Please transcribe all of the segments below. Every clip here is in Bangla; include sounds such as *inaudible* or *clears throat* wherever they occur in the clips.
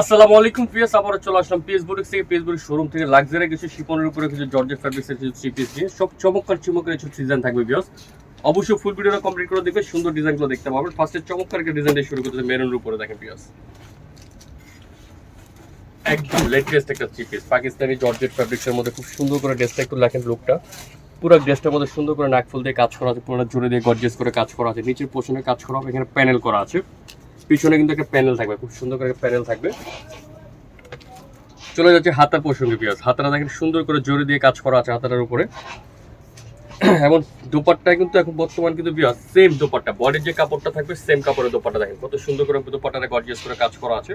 আসসালামু আলাইকুম পিএস আবারও চলে আসলাম থেকে। শোরুম থেকে কিছু শিপনের উপরে কিছু ফ্যাব্রিক্সের কিছু থ্রি পিস সব চমৎকার কিছু ডিজাইন থাকবে বিয়স অবশ্যই ফুল কমপ্লিট করে দেখবে সুন্দর ডিজাইনগুলো দেখতে ফার্স্টে চমৎকার ডিজাইন দিয়ে শুরু করতে মেরুনের উপরে দেখেন পিএস একদম লেটেস্ট একটা থ্রি পিস পাকিস্তানি জর্জেট ফ্যাব্রিক্সের মধ্যে খুব সুন্দর করে ড্রেসটা একটু লেখেন লুকটা পুরো ড্রেসটার মধ্যে সুন্দর করে নাকফুল দিয়ে কাজ করা আছে পুরো জোরে দিয়ে গর্জেস করে কাজ করা আছে। নিচের পোর্শনে কাজ করা হবে, এখানে প্যানেল করা আছে। পিছনে কিন্তু একটা প্যানেল থাকবে, খুব সুন্দর করে প্যানেল থাকবে। চলে যাচ্ছে হাতার প্রসঙ্গে পিয়াজ হাতাটা দেখেন সুন্দর করে জোরে দিয়ে কাজ করা আছে হাতাটার উপরে। এমন দোপাট্টা কিন্তু এখন বর্তমান কিন্তু বিয়াজ সেম দোপাট্টা। বডির যে কাপড়টা থাকবে সেম কাপড়ের দোপাট্টা দেখেন। কত সুন্দর করে দোপাট্টাটা গর্জিয়াস করে কাজ করা আছে।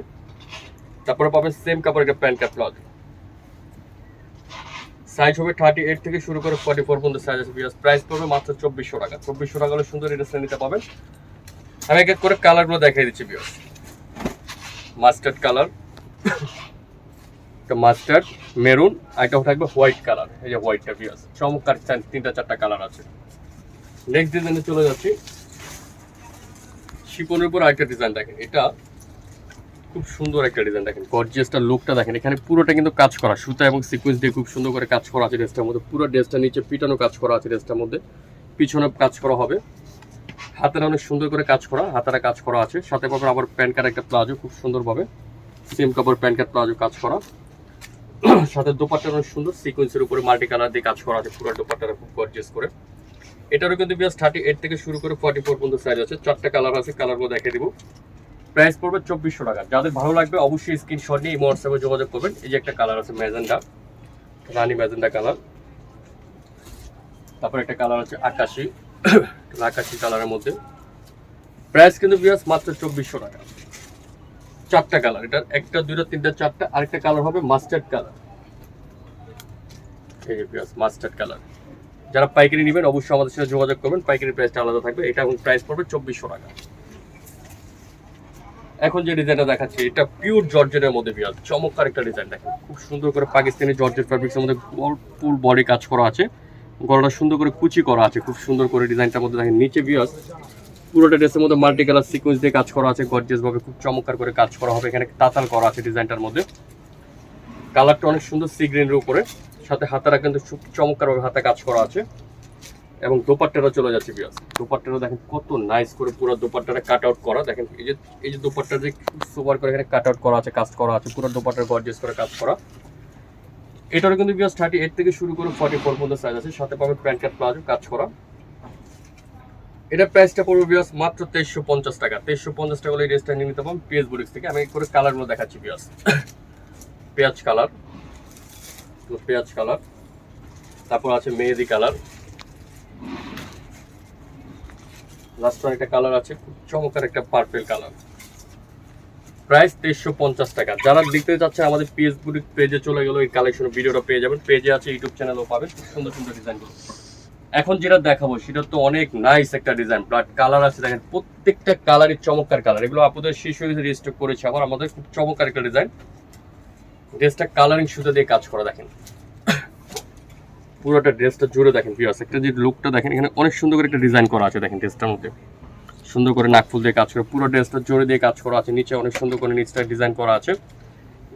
তারপরে পাবেন সেম কাপড়ের একটা প্যান্ট ক্যাপ সাইজ হবে থার্টি এইট থেকে শুরু করে ফর্টি ফোর পর্যন্ত সাইজ আছে বিয়াজ প্রাইস পড়বে মাত্র চব্বিশশো টাকা। চব্বিশশো টাকা হলে সুন্দর এটা নিতে পাবেন। আমি এক এক করে কালারগুলো দেখাই দিচ্ছি বিয়াজ মাস্টার্ড কালার একটা মাস্টার্ড মেরুন আর একটা থাকবে হোয়াইট কালার এই যে হোয়াইটটা বিয়াস চমৎকার তিনটা, চারটা কালার আছে। নেক্সট ডিজাইনে চলে যাচ্ছি। শিপনের উপর আরেকটা ডিজাইন দেখেন। এটা খুব সুন্দর একটা ডিজাইন দেখেন। গর্জিয়াসটা লুকটা দেখেন। এখানে পুরোটা কিন্তু কাজ করা, সুতা এবং সিকোয়েন্স দিয়ে খুব সুন্দর করে কাজ করা আছে ড্রেসটার মধ্যে। পুরো ড্রেসটা নিচে পিটানো কাজ করা আছে ড্রেসটার মধ্যে। পিছনে কাজ করা হবে। হাতের অনেক সুন্দর করে কাজ করা, হাতারা কাজ করা আছে। সাথে পাবেন আবার প্যান্ট কার্ড একটা প্লাজো, খুব সুন্দরভাবে সেম কাপড়, প্যান্ট কার্ড, প্লাজো কাজ করা। *clears throat* সাথে দোপাট্টা অনেক সুন্দর সিকোয়েন্সের উপরে মাল্টি কালার দিয়ে কাজ করা আছে, পুরো দোপাট্টাটা খুব গর্জিয়াস করে। এটারও কিন্তু বিয়াস থার্টি এইট থেকে শুরু করে ফর্টি ফোর পর্যন্ত সাইজ আছে। চারটা কালার আছে কালারগুলো দেখে দিব। প্রাইস পড়বে চব্বিশশো টাকা। যাদের ভালো লাগবে অবশ্যই স্ক্রিনশট নিয়ে এই হোয়াটসঅ্যাপে যোগাযোগ করবেন। এই যে একটা কালার আছে ম্যাজেন্ডা রানি ম্যাজেন্ডা কালার তারপর একটা কালার আছে আকাশি। *coughs* আকাশি কালারের মধ্যে। প্রাইস কিন্তু বিয়াস মাত্র চব্বিশশো টাকা। চারটা কালার, এটার একটা, দুইটা, তিনটা, চারটা, আরেকটা কালার হবে মাস্টার্ড কালার। Mustard colour. যারা পাইকারি নেবেন, অবশ্যই আমাদের সাথে যোগাযোগ করবেন। পাইকারি প্রাইসটা আলাদা থাকবে। এটা এখন প্রাইস পড়বে চব্বিশশো টাকা। এখন যে ডিজাইনটা দেখাচ্ছি, এটা পিওর জর্জেটের মধ্যে বিয়াল চমৎকার একটা ডিজাইন দেখেন। খুব সুন্দর করে পাকিস্তানি জর্জেট ফ্যাব্রিক্সের মধ্যে ফুল বডি কাজ করা আছে। গলাটা সুন্দর করে কুচি করা আছে, খুব সুন্দর করে ডিজাইনটার মধ্যে দেখেন, নিচে বিয়াস পুরোটা ড্রেসের মধ্যে মাল্টি কালার সিকোয়েন্স দিয়ে কাজ করা আছে গর্জিয়াস ভাবে খুব চমৎকার করে কাজ করা হবে, এখানে তাতাল করা আছে ডিজাইনটার মধ্যে। কালারটা অনেক সুন্দর সি গ্রিনের উপরে, সাথে হাতারা কিন্তু খুব চমৎকার ভাবে হাতে কাজ করা আছে। এবং দোপাট্টাটা চলে যাচ্ছে বিয়াস দোপাট্টাটা দেখেন কত নাইস করে পুরো দোপাট্টাটা কাট আউট করা, দেখেন এই যে এই যে দোপাট্টা যে সুপার করে এখানে কাট আউট করা আছে কাজ করা আছে, পুরো দোপাট্টার গর্জিয়াস করে কাজ করা। এটারও কিন্তু বিয়াস থার্টি এইট থেকে শুরু করে ফর্টি ফোর পর্যন্ত সাইজ আছে। সাথে পাবে প্যান্ট কাট প্লাজো কাজ করা। এটা প্রাইসটা পড়বে বিয়াস মাত্র তেইশশো পঞ্চাশ টাকা। তেইশশো পঞ্চাশ টাকা হলে এই ড্রেসটা নিয়ে নিতে পারবেন পিএস বুটিক্স থেকে। আমি করে কালারগুলো দেখাচ্ছি বিয়াস পেঁয়াজ কালার পেঁয়াজ কালার তারপর আছে মেহেদি কালার লাস্ট একটা কালার আছে। খুব চমৎকার একটা পার্পেল কালার প্রাইস তেইশশো পঞ্চাশ টাকা। যারা দেখতে যাচ্ছে আমাদের পিএস বুটিক পেজে চলে গেলো, এই কালেকশন ভিডিওটা পেয়ে যাবেন। পেজে আছে ইউটিউব চ্যানেলও পাবেন। খুব সুন্দর সুন্দর ডিজাইনগুলো এখন যেটা দেখাবো, সেটা তো অনেক নাইস একটা ডিজাইন বাট কালার আছে। দেখেন, প্রত্যেকটা কালারই চমৎকার কালার এগুলো আপনাদের শিশু রেজিস্টার করেছে আবার আমাদের খুব চমৎকার একটা ডিজাইন ড্রেসটা কালারিং সুতো দিয়ে কাজ করা, দেখেন। পুরোটা ড্রেসটা জুড়ে দেখেন পিয়াস একটা যে লুকটা দেখেন, এখানে অনেক সুন্দর করে একটা ডিজাইন করা আছে, দেখেন ড্রেসটার মধ্যে। সুন্দর করে নাকফুল দিয়ে কাজ করে, পুরো ড্রেসটা জোরে দিয়ে কাজ করা আছে, নিচে অনেক সুন্দর করে নিচটা ডিজাইন করা আছে।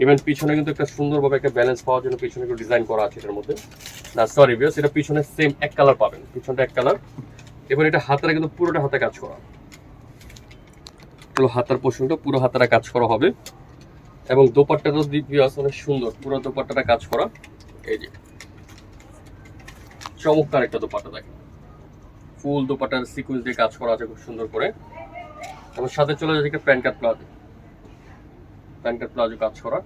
ইভেন পিছনে কিন্তু একটা সুন্দরভাবে একটা ব্যালেন্স পাওয়ার জন্য পিছনে একটু ডিজাইন করা আছে এটার মধ্যে। না সরি বিয়াস এটা পিছনে সেম এক কালার পাবেন, পিছনটা এক কালার এবার এটা হাতারা কিন্তু পুরোটা হাতে কাজ করা। পুরো হাতার পোষণটা পুরো হাতারা কাজ করা হবে। এবং দোপাট্টাটা বিয়াস অনেক সুন্দর, পুরো দোপাট্টাটা কাজ করা। এই যে, চমৎকার একটা দোপাট্টা দেখেন। ফুল দোপাট্টার সিকুয়েন্স দিয়ে কাজ করা আছে খুব সুন্দর করে। এবং সাথে চলে যাচ্ছে একটা pant cut palazzo. Pant cut palazzo কাজ করা।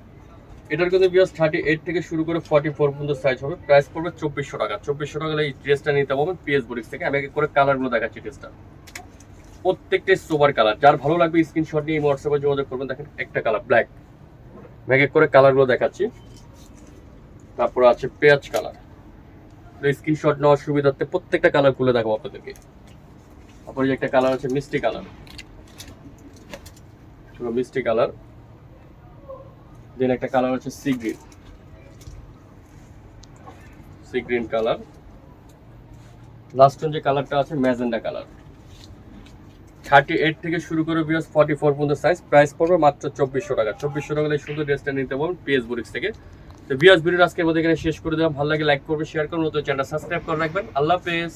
এটার কিন্তু বিয়াস থার্টি এইট থেকে শুরু করে ফর্টি ফোর পর্যন্ত সাইজ হবে। প্রাইস পড়বে চব্বিশশো টাকা। চব্বিশশো টাকা এই ড্রেসটা নিতে পারবেন পিএস বুটিক্স থেকে। আমি এক করে কালারগুলো দেখাচ্ছি ড্রেসটা প্রত্যেকটাই সোবার কালার যার ভালো লাগবে স্ক্রিনশট নিয়ে হোয়াটসঅ্যাপে যোগাযোগ করবেন। দেখেন একটা কালার ব্ল্যাক এক করে কালারগুলো দেখাচ্ছি। তারপর আছে পেঁয়াজ কালার স্ক্রিনশট নেওয়ার প্রত্যেকটা কালার খুলে দেখাবো আপনাদেরকে। তারপরে একটা কালার আছে মিষ্টি কালার মিষ্টি কালার দেন একটা colour sea green sea green colour last যে কালারটা আছে ম্যাজেন্ডা কালার থার্টি এইট থেকে শুরু করে বিয়াস ফর্টি ফোর পর্যন্ত সাইজ প্রাইস পড়বে মাত্র চব্বিশশো টাকা। চব্বিশশো টাকা সুন্দর ড্রেসটা নিতে পারবেন পিএস বুরিক্স থেকে। তো বিয়াস ভিডিও আজকে এখানে শেষ করে দিলাম। ভালো লাগে লাইক করবে শেয়ার করুন নতুন চ্যানেল সাবস্ক্রাইব করে রাখবেন। আল্লাহ হাফেজ।